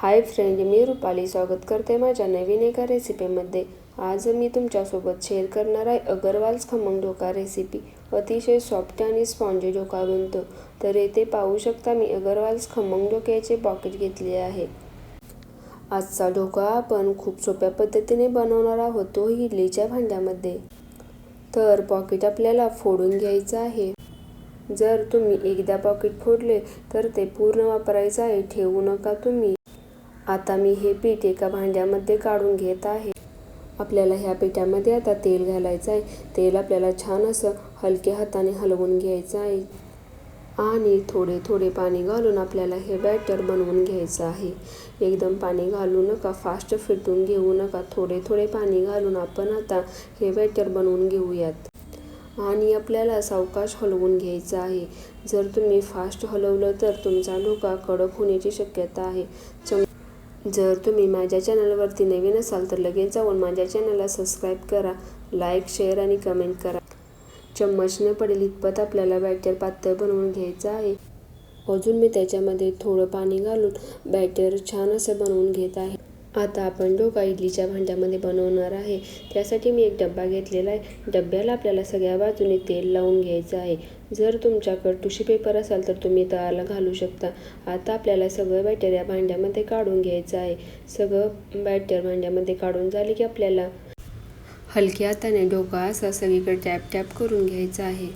Hi friend मी रुपाली स्वागत करते माझ्या नवीन एका रेसिपीमध्ये. आज मी तुमच्यासोबत शेअर करणार आहे अगरवाल्स खमंग ढोका रेसिपी अतिशय सॉफ्ट आणि स्पॉन्जी ढोका बनतो. तर येथे पाहू शकता मी अगरवाल्स खमंग ढोक्याचे पॉकेट घेतले आहे. आजचा ढोका आपण खूप सोप्या पद्धतीने बनवणार आहोत. तो इडलीच्या भांड्यामध्ये. तर पॉकेट आपल्याला फोडून घ्यायचं आहे. जर तुम्ही एकदा पॉकेट फोडले तर ते पूर्ण वापरायचं आहे. ठेवू नका तुम्ही. आता मी हे पीठ एका भांड्यामध्ये काढून घेत आहे. आपल्याला ह्या पिठामध्ये आता तेल घालायचं आहे. तेल आपल्याला छान असं हलक्या हाताने हलवून घ्यायचं आहे. आणि थोडे थोडे पाणी घालून आपल्याला हे बॅटर बनवून घ्यायचं आहे. एकदम पाणी घालू नका फास्ट फिटून घेऊ नका. थोडे थोडे पाणी घालून आपण आता हे बॅटर बनवून घेऊयात. आणि आपल्याला सावकाश हलवून घ्यायचं आहे. जर तुम्ही फास्ट हलवलं तर तुमचा डोका कडक होण्याची शक्यता आहे. चम जर तुम्ही माझ्या चॅनलवरती नवीन असाल तर लगेच जाऊन माझ्या चॅनलला सबस्क्राईब करा लाईक शेअर आणि कमेंट करा. चम्मचने पडेल इतपत आपल्याला बॅटर पातळ बनवून घ्यायचं आहे. अजून मी त्याच्यामध्ये थोडं पाणी घालून बॅटर छान असं बनवून घेत आहे. आता आपण डोका इडलीच्या भांड्यामध्ये बनवणार आहे. त्यासाठी मी एक डब्बा घेतलेला आहे. डब्याला आपल्याला सगळ्या बाजूने तेल लावून घ्यायचं आहे. जर तुमच्याकडे टिश्यू पेपर असाल तर तुम्ही तळाला घालू शकता. आता आपल्याला सगळं बॅटर या भांड्यामध्ये काढून घ्यायचं आहे. सगळं बॅटर भांड्यामध्ये काढून झाले की आपल्याला हलक्या हाताने डोका असा सगळीकडे टॅप टॅप करून घ्यायचा आहे.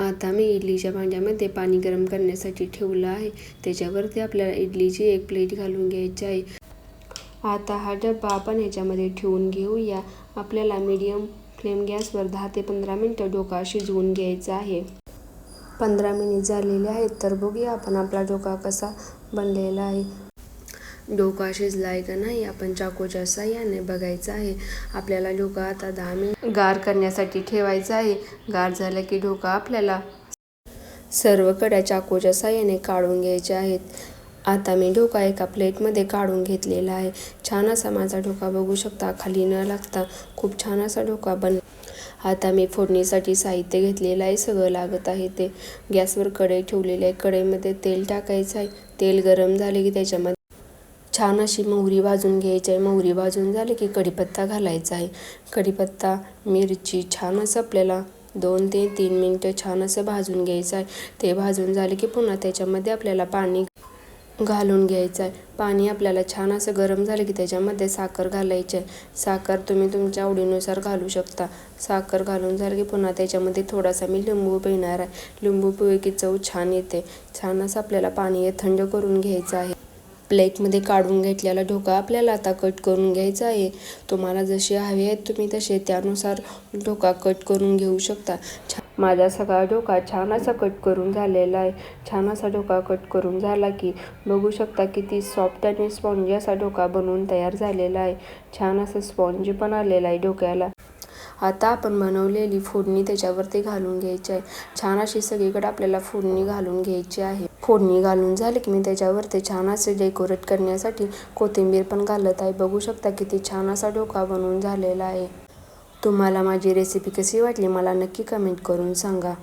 आता मी इडलीच्या भांड्यामध्ये पाणी गरम करण्यासाठी ठेवलं आहे. त्याच्यावरती आपल्याला इडलीची एक प्लेट घालून घ्यायची आहे. आता हा डब्बा आपण याच्यामध्ये ठेवून घेऊया. आपल्याला मीडियम फ्लेम गॅसवर दहा ते पंधरा मिनटं डोका शिजवून घ्यायचा आहे. पंधरा मिनिट झालेले आहेत तर बघूया आपण आपला डोका कसा बनलेला आहे. डोका शिजला आहे का नाही आपण चाकूच्या साह्याने बघायचं आहे. आपल्याला डोका आता दहा मिनिट गार करण्यासाठी ठेवायचा आहे. गार झालं की डोका आपल्याला सर्व कड्या चाकूच्या साह्याने काढून घ्यायच्या आहेत. आता मी ढोका एका प्लेटमध्ये काढून घेतलेला आहे. छान असा माझा ढोका बघू शकता. खाली न लागता खूप छान असा ढोका बन आता मी फोडणीसाठी साहित्य घेतलेलं आहे. सगळं लागत आहे ते. गॅसवर कढई ठेवलेली आहे. कढईमध्ये तेल टाकायचं आहे. तेल गरम झाले की त्याच्यामध्ये छान अशी मोहरी भाजून घ्यायची आहे. मोहरी भाजून झाली की कढीपत्ता घालायचा आहे. कढीपत्ता मिरची छान असं आपल्याला दोन ते तीन मिनटं छान असं भाजून घ्यायचं आहे. ते भाजून झाले की पुन्हा त्याच्यामध्ये आपल्याला पाणी घालून घ्यायचं आहे पाणी आपल्याला छान असं गरम झालं की त्याच्यामध्ये साखर घालायची आहे. साखर तुम्ही तुमच्या आवडीनुसार घालू शकता. साखर घालून झालं की पुन्हा त्याच्यामध्ये थोडासा मी लिंबू पिणार आहे. लिंबू पिळे की चव छान येते. छान असं आपल्याला पाणी थंड करून घ्यायचं आहे. प्लेटमध्ये काढून घेतलेला ढोका आपल्याला आता कट करून घ्यायचा आहे. तुम्हाला जसे हवे आहेत तुम्ही तसे त्यानुसार ढोका कट करून घेऊ शकता. माझा सगळा डोका छान असा कट करून झालेला आहे. छान असा डोका कट करून झाला की बघू शकता किती सॉफ्ट आणि स्पॉन्जी असा डोका बनवून तयार झालेला आहे. छान असं स्पॉन्जी पण आलेला आहे डोक्याला. आता आपण बनवलेली फोडणी त्याच्यावरती घालून घ्यायची आहे. छान अशी सगळीकडे आपल्याला फोडणी घालून घ्यायची आहे. फोडणी घालून झाली की मी त्याच्यावरती छान असे डेकोरेट करण्यासाठी कोथिंबीर पण घालत आहे. बघू शकता किती छान असा डोका बनवून झालेला आहे. तुम्हाला माझी रेसिपी कशी वाटली मला नक्की कमेंट करून सांगा.